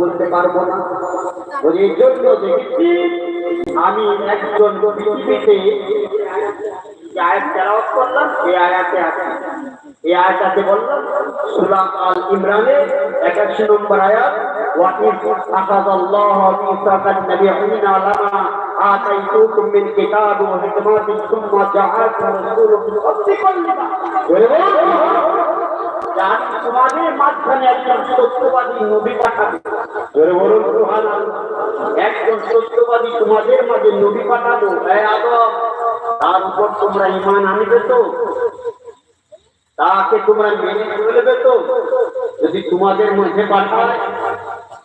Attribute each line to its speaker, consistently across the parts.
Speaker 1: বলতে পারব না। এই জন্য দেখেছি, আমি একজন পৃথিবীতে করলাম, এই আয়াতে আছে। এই আয়াতে বললাম সুলাম আল ইমরানে 81 নম্বর আয়াত ওয়াকিল আকাদাল্লাহু মিসাকান নাবিয়িনা লামা আতাইতুকুম মিন কিতাব ওয়া হিকমাতিন সুম্মা জাআকুম রাসূলুম মিন রাব্বিকুম জানি তোমাদের মাঝখানে একজন সত্যবাদী নবী পাঠাবে জোরে বলুন একজন সত্যবাদী তোমাদের মাঝে নবী পাঠাবো তার উপর তোমরা ঈমান আনবে তো তাকে তোমরা মেনে চলবে তো? যদি তোমাদের মধ্যে পাঠায়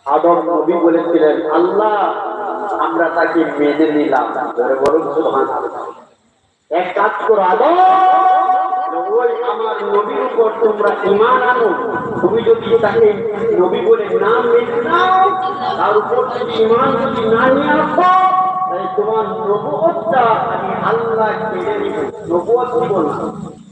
Speaker 1: আদম নবী বলেছিলেন, আল্লাহ, আমরা তাকে মেনে নিলাম। বলুন, সুবহানাল্লাহ। এক কাজ করো, আদম, ওই আমার নবীর উপর তোমরা ইমান আনো। তুমি যদি তাকে নবী বলে না মেনে নাও, তার উপর যদি ইমান যদি না নিয়ে আসো তোমার নবুয়তটা আমি আল্লাহ কেড়ে নিব নবুয়ত নিব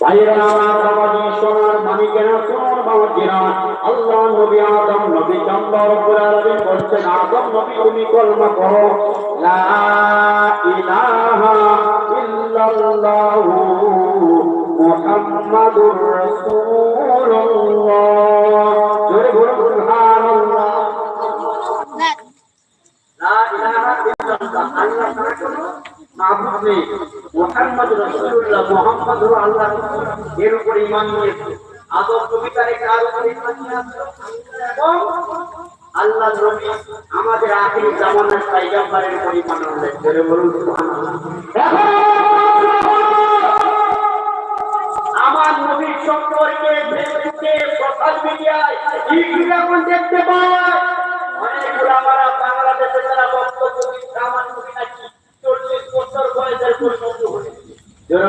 Speaker 1: ভাইয়েরা আমার বাবাজি সোনার মানিকেরা, সোনার বাবাজিরা আল্লাহ নবী আদম, নবী চন্দ্র রব্বুল আলামিন বলছেন, আদম, নবী, তুমি কলমা করো লা ইলাহা ইল্লাল্লাহু মুহাম্মাদুর রাসূলুল্লাহ। জোরে বলুন, সুবহানাল্লাহ। লা ইলাহা ইল্লাল্লাহ। আল্লাহ ছাড়া কোনো মাবুদ নেই মুহাম্মদ রাসূলুল্লাহ। মুহাম্মদ আল্লাহ। এর উপরে ইমান নিয়েছে। আদম কবিতারে কার উপর আল্লাহ নবী আমাদের আখির জামানার পাইগাম্বারের ঈমান আনলেন। জোরে বলুন, সুবহানাল্লাহ আমার নবীর সম্পর্কে ফেসবুকে সোশ্যাল মিডিয়ায় ইউটিউবে এখন দেখতে পাই অনেক ওলামারা বাংলাদেশে তারা বক্তব্য দিচ্ছে আমার নবী নাকি চল্লিশ বছর বয়সের পর্যন্ত হয়েছে জোরে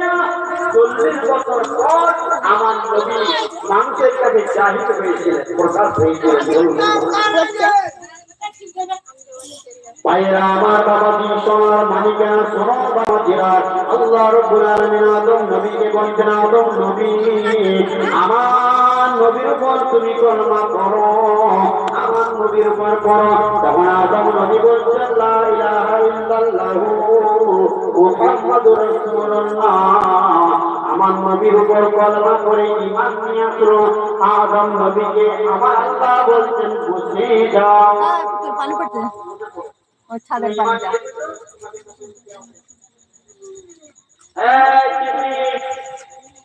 Speaker 1: চল্লিশ বছর পর আমার নবী মানুষের কাছে চাহিদ হয়েছিলেন প্রকাশ হয়েছিলেন ভাইরা আমার বাবাজি সোনার মানিকেরা সোনার বাবাজিরা আল্লাহ রব্বুল আলামিন আদম নবীকে বলছেন, আদম নবী, আমার নবীর উপর তুমি কলমা করো আমার নবীর উপর আমার নবীর উপর কলমা করে ঈমান নিয়ে আসলো আদম নবীকে আমার আল্লাহ বলছেন বুঝে যাও
Speaker 2: পানি পড়ছে ও ছাদের পানিটা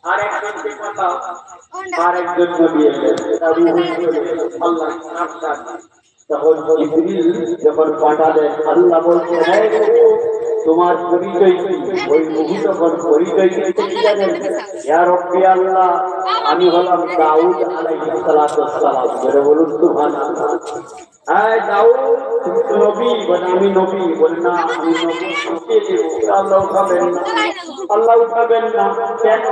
Speaker 1: আরেকজনকে পাঠাও আরেকজন নবী এলেন তার আল্লাহ সাক্ষাৎ তখন জিবরিল যখন পাঠালেন আল্লাহ বলছে হ্যাঁ গো, তোমার পরিচয় ওই তখন পরিচয় কি? আল্লাহ, আমি হলাম দাউদ আলাইহিস বলুন তো কেন?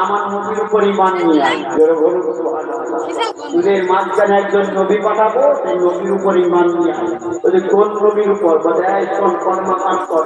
Speaker 1: আমার নবীর উপর ইমান একজন নবী পাঠাবো, সেই নবীর উপর ইমান নিয়ে কোন নবীর উপর? বলে, এই শোন, কর্মকাণ্ড কর।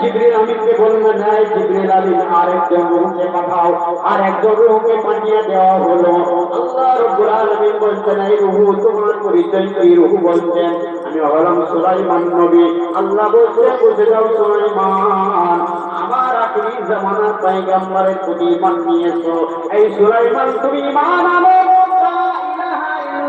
Speaker 1: জিবরিল আমিনকে বলব না জিবরিল আমিন, আরেকজন রূহকে পাঠাও। আর একজন রূহকে পাঠিয়ে দেওয়া হলো। আল্লাহ রব্বুল আলামিন বলছেন, এই রূহ তোমার পরিচয়। এই রূহ বলছেন, আমি হলাম সুলাইমান নবী। আল্লাহ বলছে বুঝে যাও সুলাইমান, আমার আখরি জামানার পয়গম্বরের প্রতি ঈমান নিয়েছো। এই সুলাইমান, তুমি ঈমান আনো।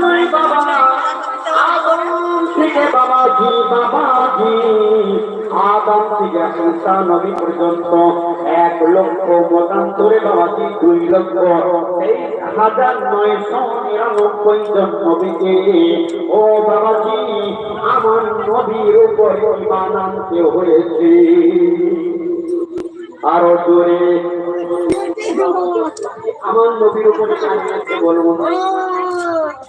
Speaker 1: নয় বাবা। আদম থেকে ঈসা নবী পর্যন্ত এক লক্ষ মতান্তরে বাবাজি দুই লক্ষ হাজার নয়শো নিরানব্বই জন নবীকে ও বাবাজি আমার নবীর উপর ইমান আনতে হয়েছে। আরও জোরে। আমার নবীর উপরে বলব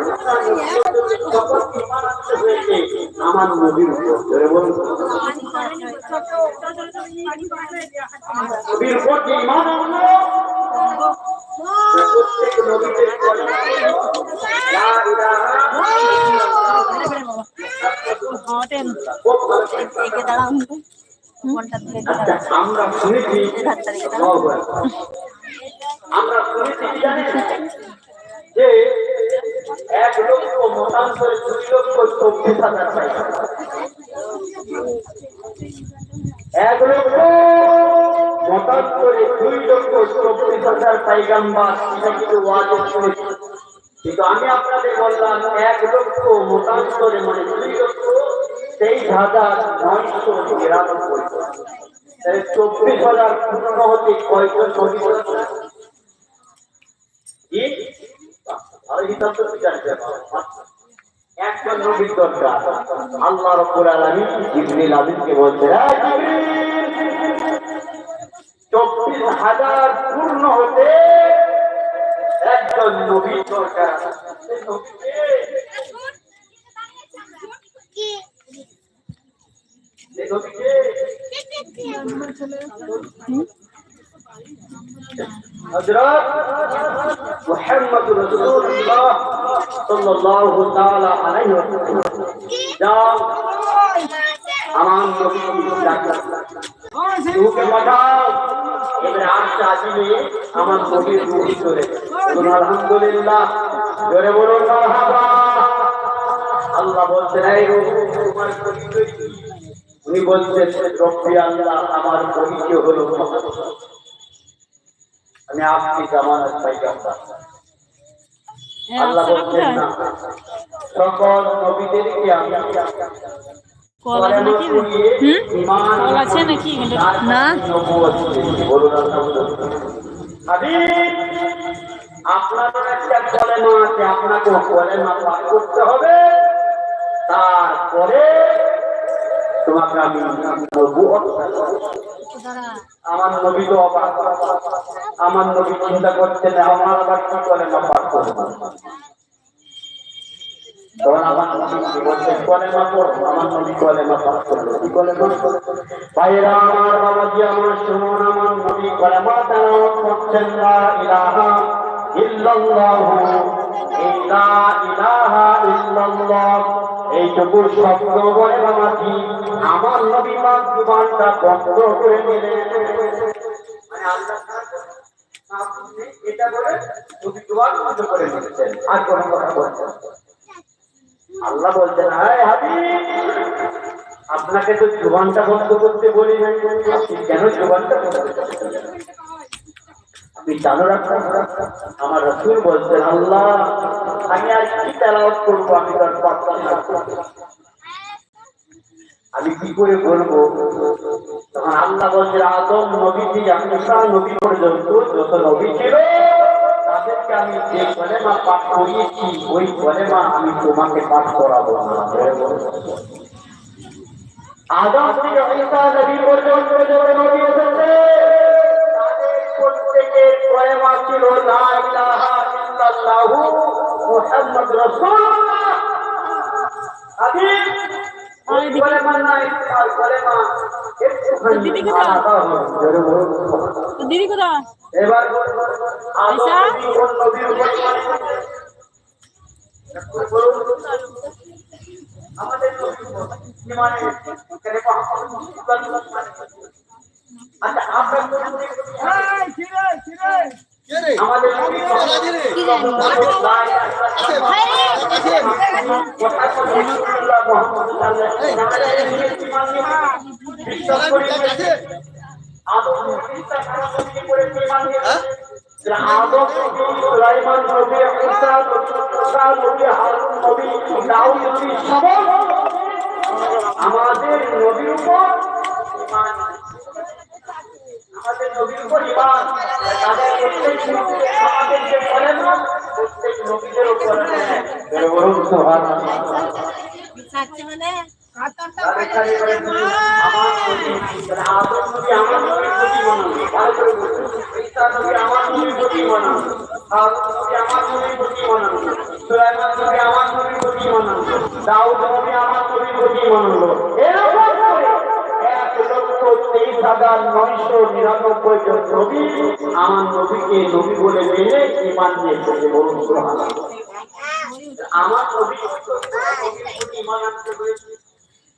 Speaker 1: আদম থেকে মুসা নবী পর্যন্ত সকল ঈমান আনতে হয়েছে আমার নবীর উপর জোরে বলুন নবীর উপর যে ঈমান আনলো প্রত্যেক নবীদের বলে, লা ইলাহা
Speaker 2: হটেন
Speaker 1: খুব ভালো।
Speaker 2: একে দাঁড়াও ঘন্টা ধরে
Speaker 1: আচ্ছা, আমরা শুনেছি বাবা, আমরা শুনেছি কি জানেন? যে এক লক্ষ মতান্তরে দুই লক্ষ চব্বিশ হাজার টাকা এক লক্ষ মতান্তরে দুই লক্ষ চব্বিশ হাজার পাইগাম্বার কিন্তু কিন্তু আমি আপনাদের বললাম, এক লক্ষ মতান্তরে মানে দুই লক্ষ তেইশ হাজার নয়শো নিরানব্বই। চব্বিশ হাজার পূর্ণ হতে কয়জন বলেছেন? কি? আর হিসাব তো জানতে হবে। একজন নবীর দরকার। আল্লাহ রব্বুল আলামিন জিবরিল আমিনকে বলছে চব্বিশ হাজার পূর্ণ হতে একজন নবীর দরকার। সেই নবীকে নবীকে হযরত মুহাম্মদ রাসূলুল্লাহ সাল্লাল্লাহু তাআলা আলাইহি ওয়াসাল্লাম। যাও আমার নবী ডাক্তার রূহকে পাঠাও এবারে আটটা আজিমে আমার নবীর রূহ চলে। আলহামদুলিল্লাহ। জোরে বলুন আল্লাহ বলছেন উনি বলছেন আল্লাহ, আমার পরিচয় হলো আমি আপনি জামানত পাইগাম্বার আল্লাহ বলছেন না সকল নবীদেরকে আমি
Speaker 2: কল আছে নাকি? কল আছে নাকি? না।
Speaker 1: আপনাদের একটা কলেমা আছে আপনাকে কলেমা পাঠ করতে হবে। তারপরে তোমাকে আমি আমার নবী তো অবাক। আমার নবী চিন্তা আমার আবার কি ইলাহা ইল্লাল্লাহ ইল্লাল্লাহ। এইটুকু শব্দ বলে মাঝি, আমার নবী পাক জীবনটা বন্ধ করে দিলেন। মানে আল্লাহ আর কথা বলছেন আল্লাহ বলছেন আপনাকে তো জোবানটা বন্ধ করতে বলি নাই। আপনি কেন জোবানটা বন্ধ করতে আপনি চালু রাখবেন আমার রসুল বলছেন আল্লাহ, আমি আর কি তেলাওয়াত করব? আমি তার পাত্তা না। আমি কি করে বলব? তখন আল্লাহ বলছেন, আদম নবী থেকে মুসা নবী পর্যন্ত যত নবী ছিল, তাদেরকে আমি যে কলেমা পাঠ করিয়েছি, ওই কলেমা আমি তোমাকে পাঠ করাবো আদম থেকে নবী পর্যন্ত নবী এসেছে কলেমা ছিল লা ইলাহা ইল্লাল্লাহু মুহাম্মদ রাসূলুল্লাহ। হাবিব ওই কলেমা নাই তার কলেমা
Speaker 2: দিদি কোথায়? দিদি
Speaker 1: এবার নবীর। আমাদের কেন আমাদের নবীর উপর আমাদের নবীর উপর ইমান তাদের প্রত্যেক আমাদের যে বলেন না প্রত্যেক নবীদের উপর সুবহানাল্লাহ নয়শো নিরানব্বই জন নবী আমার নবীকে নবী বলে মেনে ইমান নিয়েছে বলুন আমার নবী ইমান আনতে হয়েছে।